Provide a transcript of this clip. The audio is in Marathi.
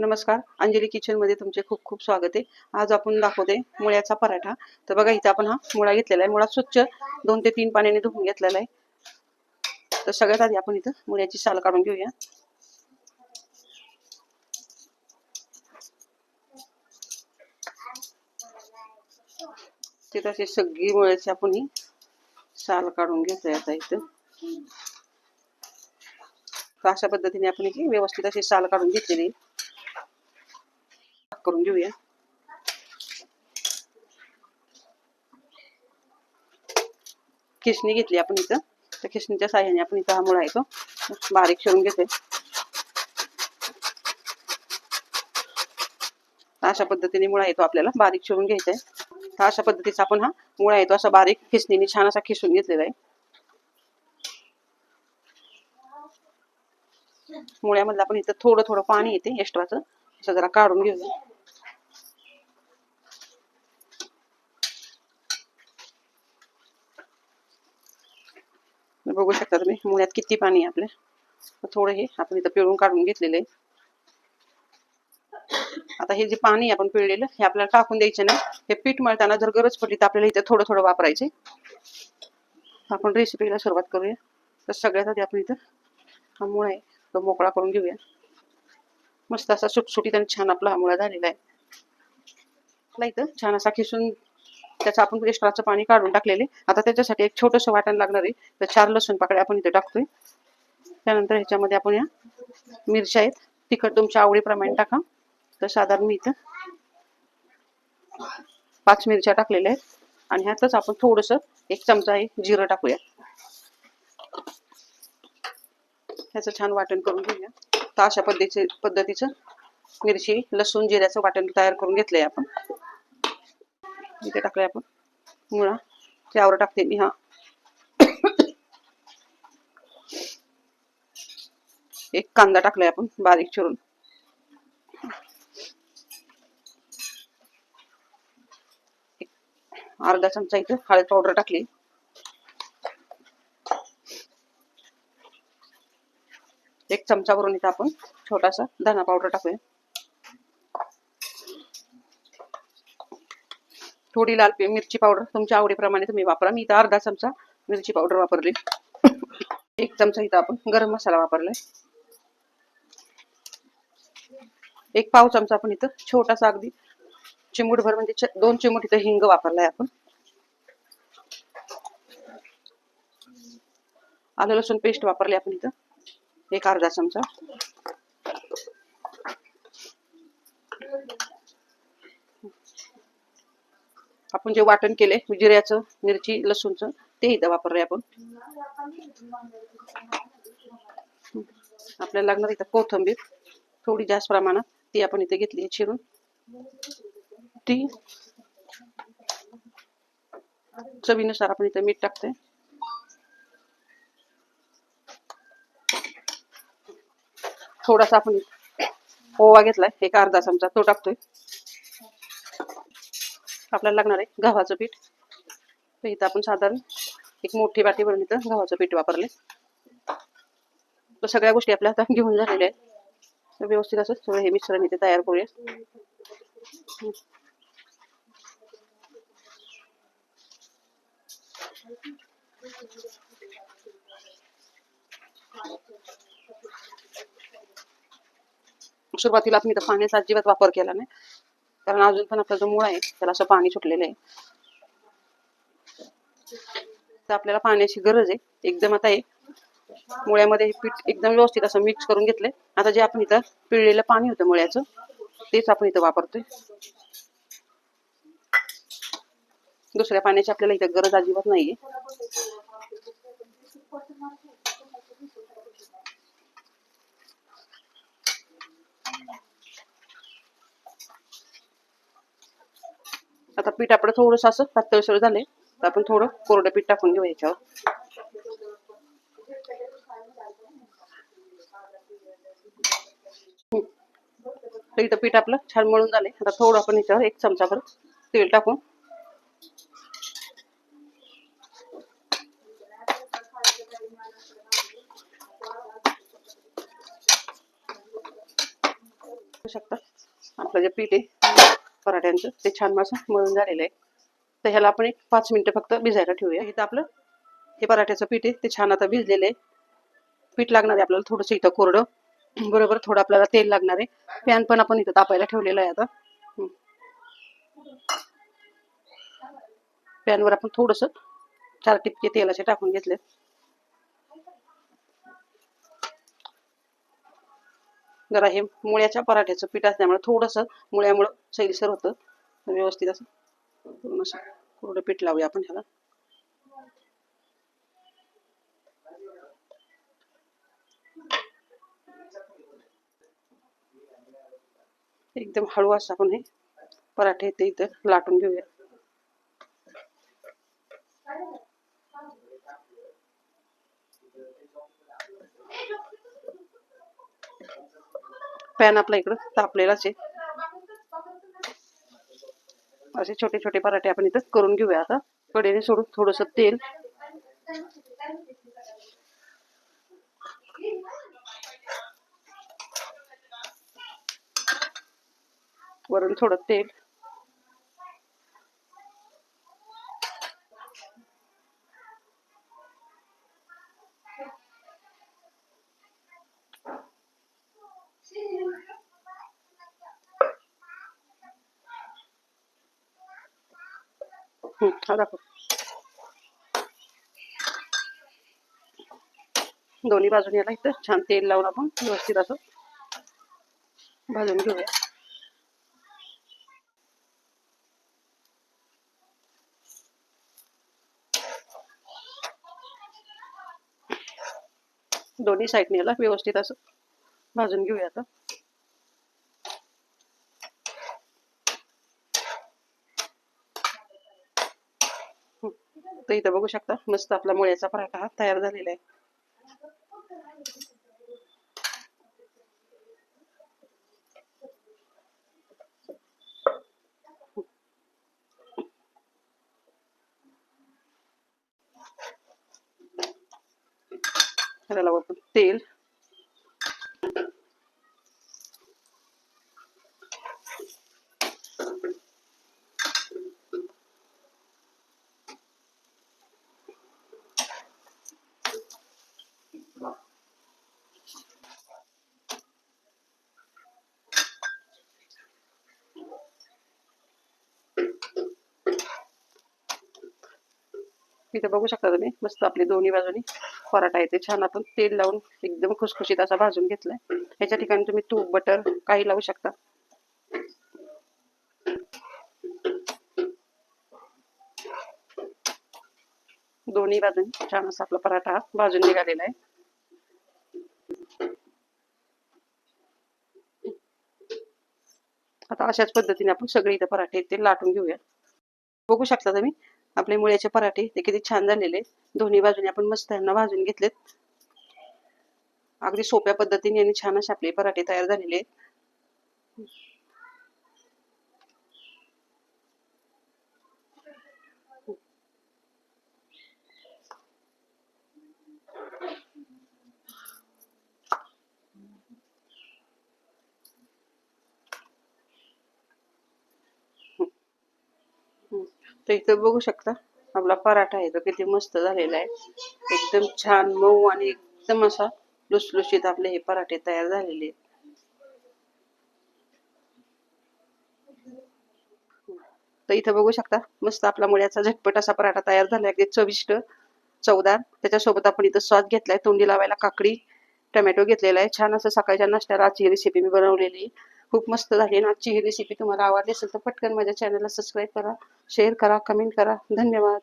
नमस्कार. अंजली किचनमध्ये तुमचे खूप खूप स्वागत आहे. आज आपण दाखवते मुळ्याचा पराठा. तर बघा इथं आपण हा मुळा घेतलेला आहे. मुळा स्वच्छ दोन ते तीन पाण्याने धुवून घेतलेला आहे. तर सगळ्यात आधी आपण इथं मुळ्याची साल काढून घेऊया. ते तशी सगळी मुळ्याची आपण ही साल काढून घेतोय आता इथं. तर अशा पद्धतीने आपण व्यवस्थित अशी साल काढून घेतलेली आहे. करून घेऊया. खिसणी घेतली आपण इथं. तर खिसणीच्या साह्याने आपण इथं हा मुळा येतो बारीक शिरून घेते अशा पद्धतीने मुळा येतो आपल्याला बारीक शिरून घ्यायचा आहे. तर अशा पद्धतीचा आपण हा मुळा येतो असा बारीक खिसणीने छान असा खिसून घेतलेला आहे. मुळ्यामधलं आपण इथं थोडं थोडं पाणी येते एक्स्ट्राचं असं जरा काढून घेऊया. बघू शकता तुम्ही. मुळ्यात किती पाणी आहे आपल्या. थोडं हे आपण इथं पिळून काढून घेतलेलं आहे. आता हे जे पाणी आपण पिळलेलं हे आपल्याला टाकून द्यायचं नाही हे पीठ मळताना जर गरज पडली तर आपल्याला इथं थोडं थोडं वापरायचे. आपण रेसिपीला सुरुवात करूया. तर सगळ्यात आधी आपण इथं हा मुळा आहे तो मोकळा करून घेऊया. मस्त असा सुटसुटीत आणि छान आपला हा मुळा झालेला आहे. आपला इथं छान असा खिसून त्याचं आपण एक्स्ट्राचं पाणी काढून टाकलेले. आता त्याच्यासाठी एक छोटंसं वाटण लागणार आहे. तर चार लसूण पाकळ्या आपण इथे टाकतोय. त्यानंतर ह्याच्यामध्ये आपण या मिरच्या आहेत. तिखट तुमच्या आवडीप्रमाणे टाका. तर साधारण मी इथं पाच मिरच्या टाकलेल्या आहेत. आणि ह्यातच आपण थोडस एक चमचा आहे जिरं टाकूया. ह्याचं छान वाटण करून घेऊया. तर अशा पद्धतीचे पद्धतीचं मिरची लसूण जिऱ्याचं वाटण तयार करून घेतलंय आपण. इथे टाकलंय आपण. मुळा त्यावर टाकते मी, हा. एक कांदा टाकलाय आपण, बारीक चिरून. अर्धा चमचा इथं हळद पावडर टाकली. एक चमचा भरून इथं आपण छोटासा धना पावडर टाकूया. थोडी लाल मिरची पावडर तुमच्या आवडीप्रमाणे तुम्ही वापरा. मी इथं अर्धा चमचा मिरची पावडर वापरली. एक चमचा इथं आपण गरम मसाला वापरलाय. एक पाव चमचा आपण इथं छोटासा अगदी चिमूटभर म्हणजे दोन चिमूट इथं हिंग वापरलाय आपण. आलं लसूण पेस्ट वापरली आपण इथं. एक अर्धा चमचा. आपण जे वाटण केले जिऱ्याचं मिरची लसूणचं ते इथं वापरले आपण. आपल्याला लागणार इथं कोथिंबीर थोडी जास्त प्रमाणात ती आपण इथे घेतली चिरून. ती चवीनुसार आपण इथं मीठ टाकतोय. थोडासा आपण ओवा घेतलाय एक अर्धा चमचा तो टाकतोय. आपल्याला लागणार आहे गव्हाचं पीठ. तर इथं आपण साधारण एक मोठी वाटी भरून इथं गव्हाचं पीठ वापरले. तर सगळ्या गोष्टी आपल्या आता घेऊन झालेल्या आहेत. तर व्यवस्थित असं सगळं हे मिश्रण इथे तयार करूया. सुरुवातीला आपण इथं पाण्याचा अजिबात वापर केला नाही. कारण अजून पण आपला जो मुळ आहे त्याला असं पाणी सुटलेलं आहे. तर आपल्याला पाण्याची गरज आहे. एकदम आता हे मुळ्यामध्ये हे पीठ एकदम व्यवस्थित असं मिक्स करून घेतलंय. आता जे आपण इथं पिळलेलं पाणी होतं मुळ्याचं तेच आपण इथं वापरतोय. दुसऱ्या पाण्याची आपल्याला इथं गरज अजिबात नाहीये. आता पीठ आपलं थोडंसं असं पातळसर झालंय तर आपण थोडं कोरडं पीठ टाकून घेऊ याच्यावर. तर इथं पीठ आपलं छान मळून झालंय. आता थोडं आपण याच्यावर एक चमचाभर तेल टाकून शकता. आपलं जे पीठ आहे पराठ्यांचं. ते छान असं मळून झालेलं आहे. तर ह्याला आपण एक पाच मिनटं फक्त भिजायला ठेवूया. इथं आपलं हे पराठ्याचं पीठ आहे. ते छान आता भिजलेलं आहे. पीठ लागणार आहे आपल्याला थोडंसं इथं कोरडं. बरोबर थोडं आपल्याला तेल लागणार आहे. पॅन पण आपण इथं तापायला ठेवलेलं आहे आता. पॅनवर आपण थोडंसं चार टिपके तेलाचे टाकून घेतले जरा हे मुळ्याच्या पराठ्याचं पीठ असल्यामुळे थोडंसं मुळ्यामुळं सैलसर होतं. व्यवस्थित असं. पूर्ण असं कोरडं पीठ लावूया आपण ह्याला. एकदम हळू असं आपण हे पराठे ते इथं लाटून घेऊया. पॅन आपला इकडं तापलेलाच आहे. असे छोटे छोटे पराठे आपण इथं करून घेऊया आता. कडेने सोडून थोडस तेल. वरून थोडं तेल. हा दाखव. दोन्ही बाजून याला इथं छान तेल लावून आपण व्यवस्थित असं भाजून घेऊया. दोन्ही साईडने याला व्यवस्थित असं भाजून घेऊया आता. शकता इथं बघू शकता. मस्त आपला मुळ्याचा पराठा हा तयार झालेला आहे. तेल इथे बघू शकता तुम्ही. मस्त आपली दोन्ही बाजूनी पराठा येते. ते छान आपण तेल लावून एकदम खुसखुशीत असा भाजून घेतलाय. ह्याच्या ठिकाणी तुम्ही तूप बटर काही लावू शकता. दोन्ही बाजूनी छान असा आपला पराठा भाजून निघालेला आहे. आता अशाच पद्धतीने आपण सगळे इथे पराठे ते लाटून घेऊया बघू शकता तुम्ही. आपले मुळ्याचे पराठे ते किती छान झालेले दोन्ही बाजूने आपण मस्त यांना भाजून घेतलेत. अगदी सोप्या पद्धतीने आणि छान असे आपले पराठे तयार झालेले आहेत. तर इथं बघू शकता आपला पराठा आहे तो किती मस्त झालेला आहे. एकदम छान मऊ आणि एकदम असा लुसलुशीत आपले हे पराठे तयार झालेले आहेत. तर इथं बघू शकता मस्त आपला मुळ्याचा झटपट असा पराठा तयार झाला अगदी चविष्ट चवदार. त्याच्यासोबत आपण इथं सॉस घेतलाय तोंडी लावायला काकडी टोमॅटो घेतलेला आहे. छान असं सकाळच्या नाश्त्याला आजची रेसिपी मी बनवलेली खूप मस्त झाली ना आजची ही रेसिपी तुम्हाला आवडली असेल तर पटकन माझ्या चॅनलला सबस्क्राईब करा शेअर करा कमेंट करा. धन्यवाद.